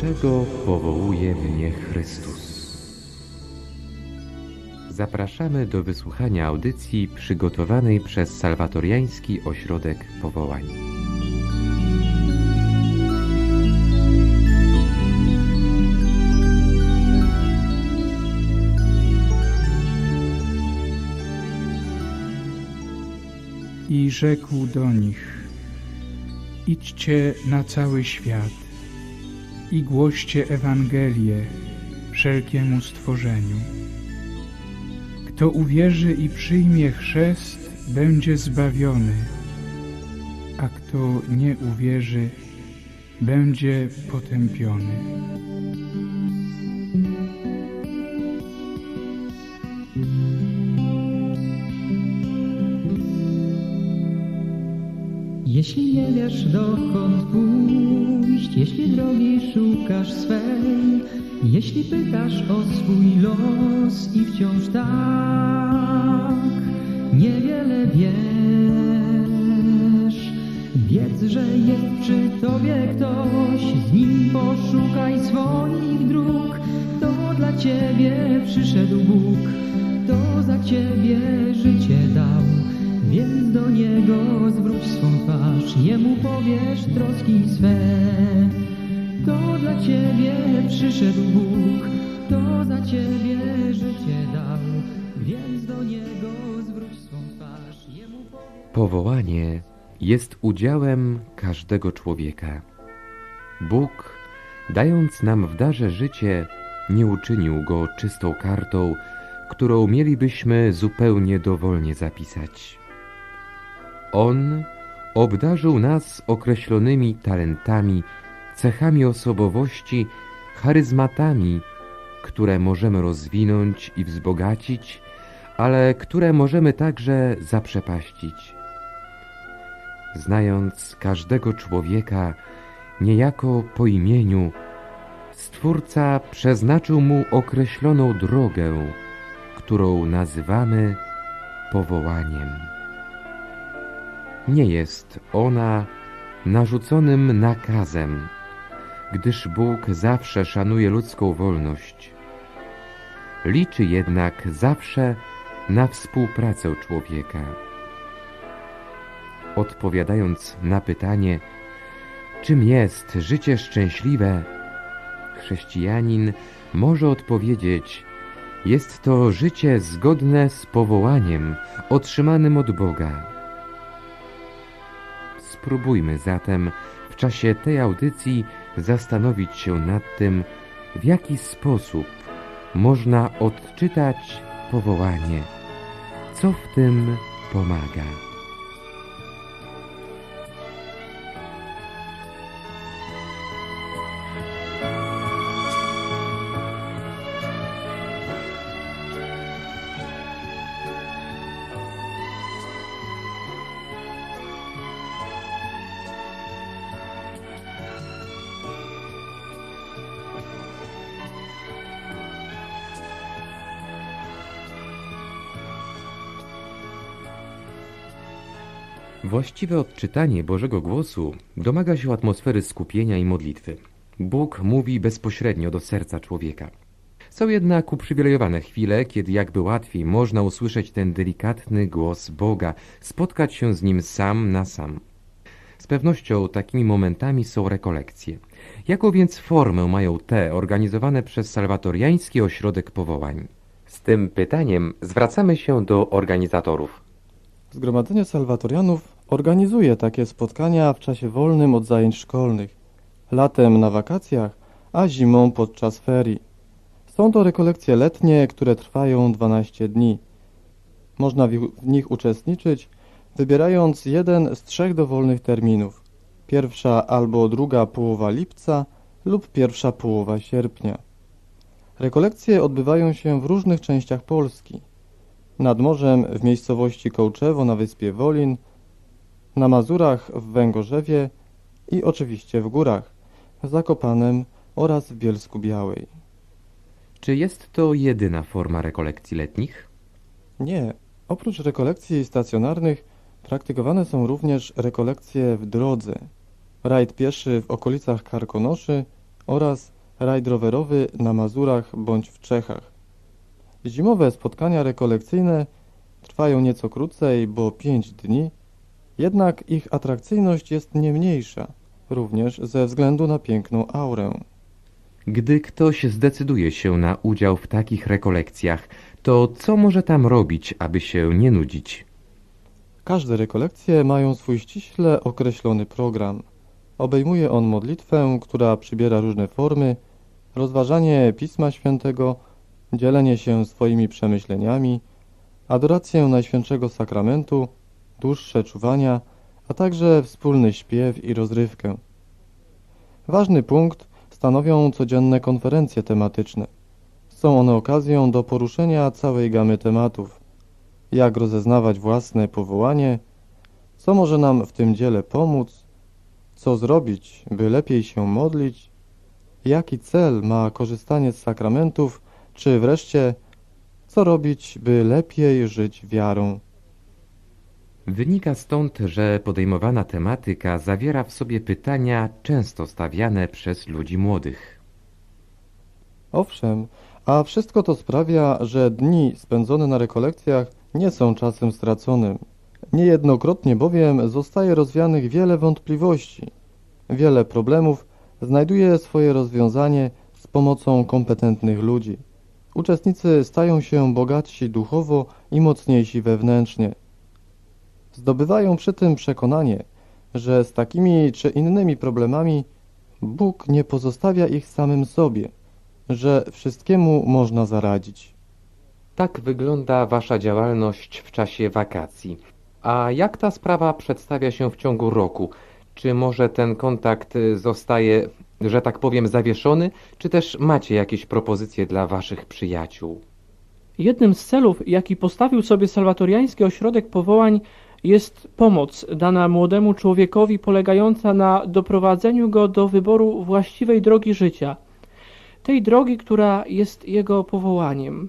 którego powołuje mnie Chrystus. Zapraszamy do wysłuchania audycji przygotowanej przez Salwatoriański Ośrodek Powołań. I rzekł do nich, idźcie na cały świat i głoście Ewangelię wszelkiemu stworzeniu. Kto uwierzy i przyjmie chrzest, będzie zbawiony, a kto nie uwierzy, będzie potępiony. Jeśli nie wiesz dokąd pójść, jeśli drogi szukasz swej, jeśli pytasz o swój los i wciąż tak niewiele wiesz, wiedz, że jest przy tobie ktoś, z nim poszukaj swoich dróg, to dla ciebie przyszedł Bóg, to za ciebie życie. Więc do Niego zwróć swą twarz, Jemu powiesz troski swe. To dla Ciebie przyszedł Bóg, to za Ciebie życie dał. Więc do Niego zwróć swą twarz, Jemu powiesz... Powołanie jest udziałem każdego człowieka. Bóg, dając nam w darze życie, nie uczynił go czystą kartą, którą mielibyśmy zupełnie dowolnie zapisać. On obdarzył nas określonymi talentami, cechami osobowości, charyzmatami, które możemy rozwinąć i wzbogacić, ale które możemy także zaprzepaścić. Znając każdego człowieka niejako po imieniu, Stwórca przeznaczył mu określoną drogę, którą nazywamy powołaniem. Nie jest ona narzuconym nakazem, gdyż Bóg zawsze szanuje ludzką wolność. Liczy jednak zawsze na współpracę człowieka. Odpowiadając na pytanie, czym jest życie szczęśliwe, chrześcijanin może odpowiedzieć, jest to życie zgodne z powołaniem otrzymanym od Boga. Spróbujmy zatem w czasie tej audycji zastanowić się nad tym, w jaki sposób można odczytać powołanie, co w tym pomaga. Właściwe odczytanie Bożego Głosu domaga się atmosfery skupienia i modlitwy. Bóg mówi bezpośrednio do serca człowieka. Są jednak uprzywilejowane chwile, kiedy jakby łatwiej można usłyszeć ten delikatny głos Boga, spotkać się z Nim sam na sam. Z pewnością takimi momentami są rekolekcje. Jaką więc formę mają te organizowane przez Salwatoriański Ośrodek Powołań? Z tym pytaniem zwracamy się do organizatorów. Zgromadzenie Salwatorianów organizuje takie spotkania w czasie wolnym od zajęć szkolnych, latem na wakacjach, a zimą podczas ferii. Są to rekolekcje letnie, które trwają 12 dni. Można w w nich uczestniczyć, wybierając jeden z trzech dowolnych terminów. Pierwsza albo druga połowa lipca lub pierwsza połowa sierpnia. Rekolekcje odbywają się w różnych częściach Polski. Nad morzem w miejscowości Kołczewo na wyspie Wolin, na Mazurach w Węgorzewie i oczywiście w górach, w Zakopanem oraz w Bielsku Białej. Czy jest to jedyna forma rekolekcji letnich? Nie, oprócz rekolekcji stacjonarnych praktykowane są również rekolekcje w drodze, rajd pieszy w okolicach Karkonoszy oraz rajd rowerowy na Mazurach bądź w Czechach. Zimowe spotkania rekolekcyjne trwają nieco krócej, bo 5 dni, jednak ich atrakcyjność jest nie mniejsza, również ze względu na piękną aurę. Gdy ktoś zdecyduje się na udział w takich rekolekcjach, to co może tam robić, aby się nie nudzić? Każde rekolekcje mają swój ściśle określony program. Obejmuje on modlitwę, która przybiera różne formy, rozważanie Pisma Świętego, dzielenie się swoimi przemyśleniami, adorację Najświętszego Sakramentu, dłuższe czuwania, a także wspólny śpiew i rozrywkę. Ważny punkt stanowią codzienne konferencje tematyczne. Są one okazją do poruszenia całej gamy tematów. Jak rozeznawać własne powołanie, co może nam w tym dziele pomóc, co zrobić, by lepiej się modlić, jaki cel ma korzystanie z sakramentów, czy wreszcie co robić, by lepiej żyć wiarą. Wynika stąd, że podejmowana tematyka zawiera w sobie pytania często stawiane przez ludzi młodych. Owszem, a wszystko to sprawia, że dni spędzone na rekolekcjach nie są czasem straconym. Niejednokrotnie bowiem zostaje rozwianych wiele wątpliwości. Wiele problemów znajduje swoje rozwiązanie z pomocą kompetentnych ludzi. Uczestnicy stają się bogatsi duchowo i mocniejsi wewnętrznie. Zdobywają przy tym przekonanie, że z takimi czy innymi problemami Bóg nie pozostawia ich samym sobie, że wszystkiemu można zaradzić. Tak wygląda Wasza działalność w czasie wakacji. A jak ta sprawa przedstawia się w ciągu roku? Czy może ten kontakt zostaje, że tak powiem, zawieszony, czy też macie jakieś propozycje dla Waszych przyjaciół? Jednym z celów, jaki postawił sobie salwatoriański ośrodek powołań, jest pomoc dana młodemu człowiekowi polegająca na doprowadzeniu go do wyboru właściwej drogi życia, tej drogi, która jest jego powołaniem.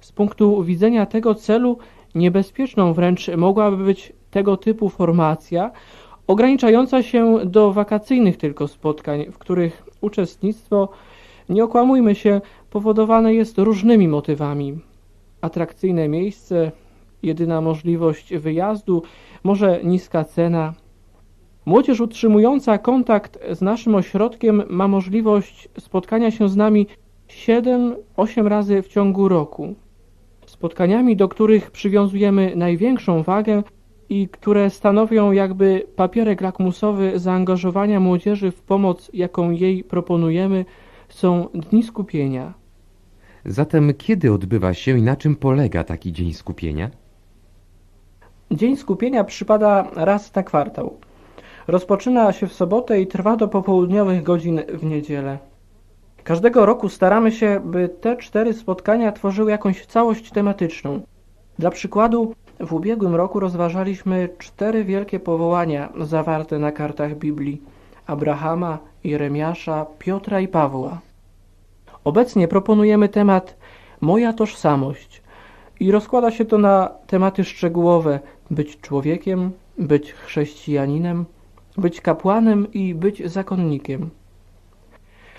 Z punktu widzenia tego celu niebezpieczną wręcz mogłaby być tego typu formacja, ograniczająca się do wakacyjnych tylko spotkań, w których uczestnictwo, nie okłamujmy się, powodowane jest różnymi motywami. Atrakcyjne miejsce, jedyna możliwość wyjazdu, może niska cena. Młodzież utrzymująca kontakt z naszym ośrodkiem ma możliwość spotkania się z nami 7-8 razy w ciągu roku. Spotkaniami, do których przywiązujemy największą wagę i które stanowią jakby papierek lakmusowy zaangażowania młodzieży w pomoc, jaką jej proponujemy, są dni skupienia. Zatem kiedy odbywa się i na czym polega taki dzień skupienia? Dzień skupienia przypada raz na kwartał. Rozpoczyna się w sobotę i trwa do popołudniowych godzin w niedzielę. Każdego roku staramy się, by te cztery spotkania tworzyły jakąś całość tematyczną. Dla przykładu, w ubiegłym roku rozważaliśmy cztery wielkie powołania zawarte na kartach Biblii Abrahama, Jeremiasza, Piotra i Pawła. Obecnie proponujemy temat Moja tożsamość i rozkłada się to na tematy szczegółowe być człowiekiem, być chrześcijaninem, być kapłanem i być zakonnikiem.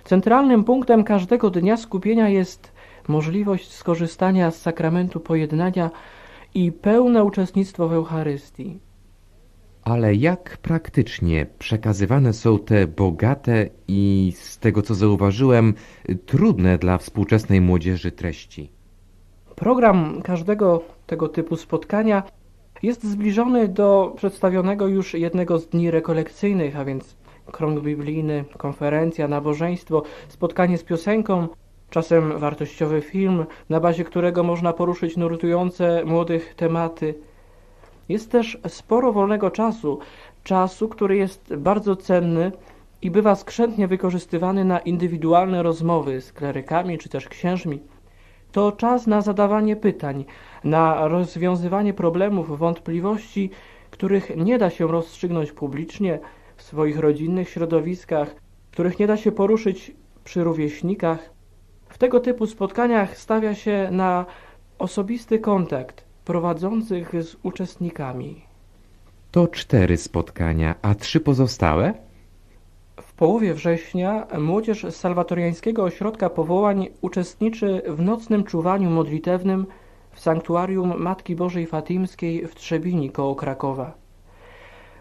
Centralnym punktem każdego dnia skupienia jest możliwość skorzystania z sakramentu pojednania i pełne uczestnictwo w Eucharystii. Ale jak praktycznie przekazywane są te bogate i z tego co zauważyłem, trudne dla współczesnej młodzieży treści? Program każdego tego typu spotkania jest zbliżony do przedstawionego już jednego z dni rekolekcyjnych, a więc krąg biblijny, konferencja, nabożeństwo, spotkanie z piosenką, czasem wartościowy film, na bazie którego można poruszyć nurtujące młodych tematy. Jest też sporo wolnego czasu, czasu, który jest bardzo cenny i bywa skrzętnie wykorzystywany na indywidualne rozmowy z klerykami czy też księżmi. To czas na zadawanie pytań, na rozwiązywanie problemów, wątpliwości, których nie da się rozstrzygnąć publicznie w swoich rodzinnych środowiskach, których nie da się poruszyć przy rówieśnikach. W tego typu spotkaniach stawia się na osobisty kontakt prowadzących z uczestnikami. To cztery spotkania, a trzy pozostałe? W połowie września młodzież z Salwatoriańskiego Ośrodka Powołań uczestniczy w nocnym czuwaniu modlitewnym w sanktuarium Matki Bożej Fatimskiej w Trzebini koło Krakowa.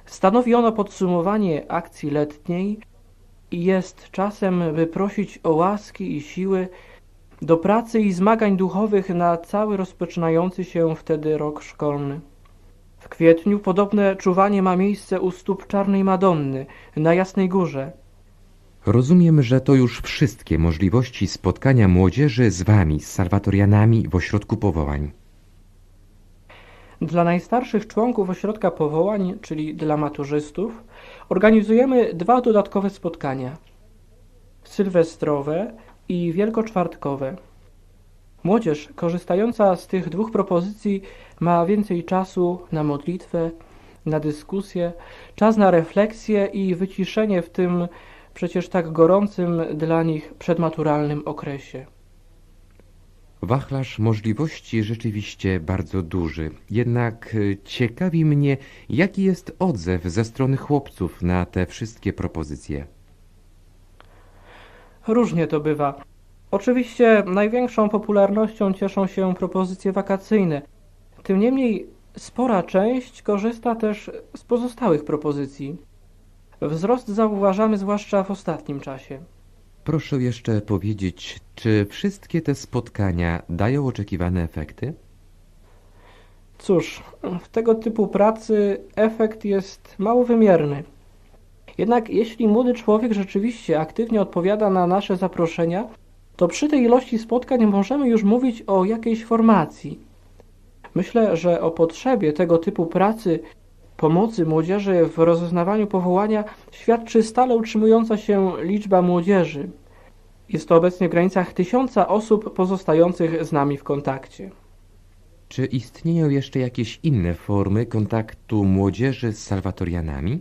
Stanowi ono podsumowanie akcji letniej i jest czasem, by prosić o łaski i siły do pracy i zmagań duchowych na cały rozpoczynający się wtedy rok szkolny. W kwietniu podobne czuwanie ma miejsce u stóp Czarnej Madonny na Jasnej Górze. Rozumiem, że to już wszystkie możliwości spotkania młodzieży z wami, z salwatorianami w ośrodku powołań. Dla najstarszych członków ośrodka powołań, czyli dla maturzystów, organizujemy dwa dodatkowe spotkania: sylwestrowe i wielkoczwartkowe. Młodzież korzystająca z tych dwóch propozycji ma więcej czasu na modlitwę, na dyskusję, czas na refleksję i wyciszenie w tym przecież tak gorącym dla nich przedmaturalnym okresie. Wachlarz możliwości rzeczywiście bardzo duży, jednak y, ciekawi mnie, jaki jest odzew ze strony chłopców na te wszystkie propozycje. Różnie to bywa. Oczywiście największą popularnością cieszą się propozycje wakacyjne. Tym niemniej spora część korzysta też z pozostałych propozycji. Wzrost zauważamy zwłaszcza w ostatnim czasie. Proszę jeszcze powiedzieć, czy wszystkie te spotkania dają oczekiwane efekty? Cóż, w tego typu pracy efekt jest mało wymierny. Jednak jeśli młody człowiek rzeczywiście aktywnie odpowiada na nasze zaproszenia, to przy tej ilości spotkań możemy już mówić o jakiejś formacji. Myślę, że o potrzebie tego typu pracy, pomocy młodzieży w rozeznawaniu powołania świadczy stale utrzymująca się liczba młodzieży. Jest to obecnie w granicach tysiąca osób pozostających z nami w kontakcie. Czy istnieją jeszcze jakieś inne formy kontaktu młodzieży z salwatorianami?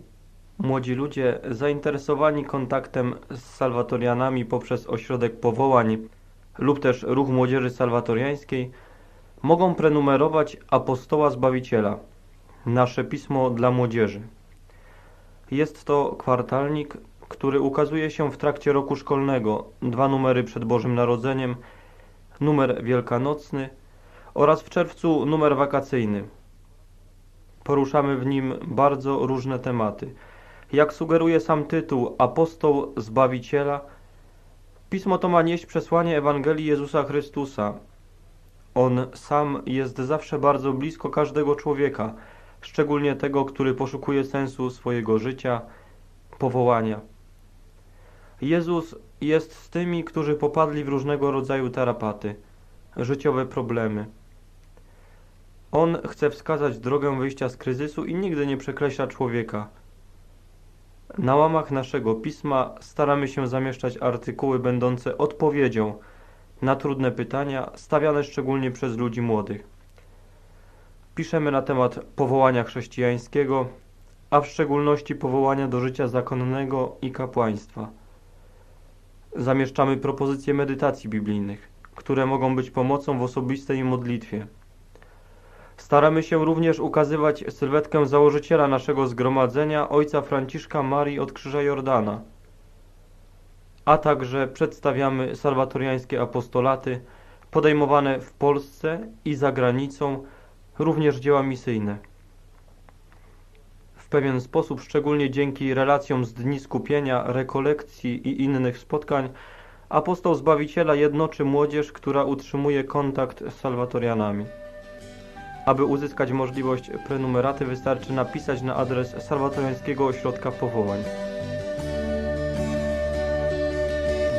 Młodzi ludzie zainteresowani kontaktem z salwatorianami poprzez ośrodek powołań lub też ruch młodzieży salwatoriańskiej mogą prenumerować Apostoła Zbawiciela, nasze pismo dla młodzieży. Jest to kwartalnik, który ukazuje się w trakcie roku szkolnego, dwa numery przed Bożym Narodzeniem, numer wielkanocny oraz w czerwcu numer wakacyjny. Poruszamy w nim bardzo różne tematy. Jak sugeruje sam tytuł Apostoł Zbawiciela, pismo to ma nieść przesłanie Ewangelii Jezusa Chrystusa. On sam jest zawsze bardzo blisko każdego człowieka, szczególnie tego, który poszukuje sensu swojego życia, powołania. Jezus jest z tymi, którzy popadli w różnego rodzaju tarapaty, życiowe problemy. On chce wskazać drogę wyjścia z kryzysu i nigdy nie przekreśla człowieka. Na łamach naszego pisma staramy się zamieszczać artykuły będące odpowiedzią na trudne pytania stawiane szczególnie przez ludzi młodych. Piszemy na temat powołania chrześcijańskiego, a w szczególności powołania do życia zakonnego i kapłaństwa. Zamieszczamy propozycje medytacji biblijnych, które mogą być pomocą w osobistej modlitwie. Staramy się również ukazywać sylwetkę założyciela naszego zgromadzenia, ojca Franciszka Marii od Krzyża Jordana, a także przedstawiamy salwatoriańskie apostolaty podejmowane w Polsce i za granicą, również dzieła misyjne. W pewien sposób, szczególnie dzięki relacjom z dni skupienia, rekolekcji i innych spotkań, apostoł Zbawiciela jednoczy młodzież, która utrzymuje kontakt z salwatorianami. Aby uzyskać możliwość prenumeraty wystarczy napisać na adres Salwatoriańskiego Ośrodka Powołań.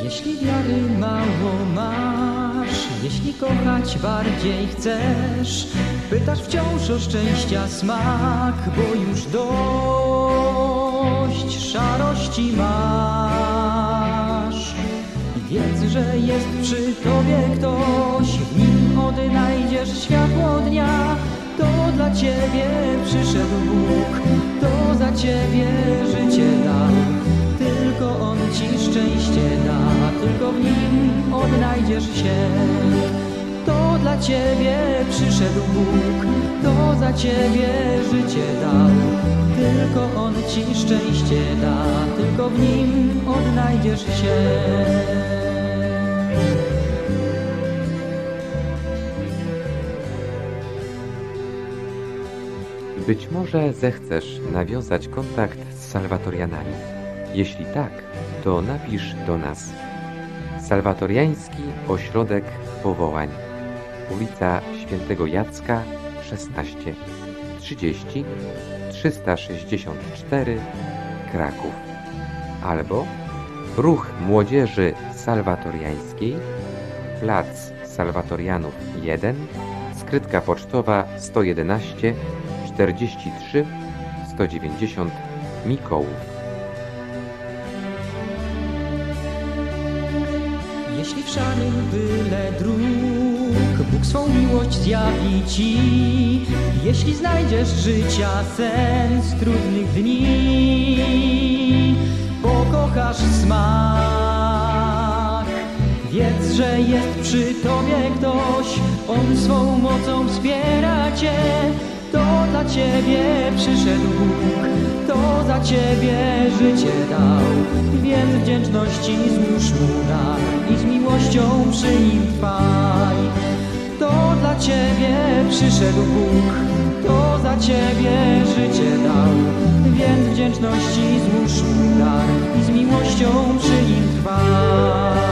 Jeśli wiary mało masz, jeśli kochać bardziej chcesz, pytasz wciąż o szczęścia smak, bo już dość szarości masz. Wiedz, że jest przy tobie ktoś, w nim odnajdziesz światło dnia. To dla ciebie przyszedł Bóg, to za ciebie życie dał. Tylko On ci szczęście da, tylko w Nim odnajdziesz się. To dla ciebie przyszedł Bóg, kto za ciebie życie dał. Tylko on ci szczęście da, tylko w nim odnajdziesz się. Być może zechcesz nawiązać kontakt z Salwatorianami. Jeśli tak, to napisz do nas. Salwatoriański Ośrodek Powołań. Ulica Świętego Jacka 16 30 364 Kraków. Albo Ruch Młodzieży Salwatoriańskiej Plac Salwatorianów 1 Skrytka pocztowa 111 43 190 Mikołów. Jeśli w szarych byle dróg Bóg swą miłość zjawi ci, jeśli znajdziesz życia sens trudnych dni, pokochasz smak. Wiedz, że jest przy tobie ktoś, on swą mocą wspiera cię. To dla ciebie przyszedł Bóg, to za ciebie życie dał. Więc wdzięczności złóż mu dar i z miłością przy nim trwaj. To dla ciebie przyszedł Bóg, to za ciebie życie dał. Więc wdzięczności złóż mu dar i z miłością przy nim trwaj.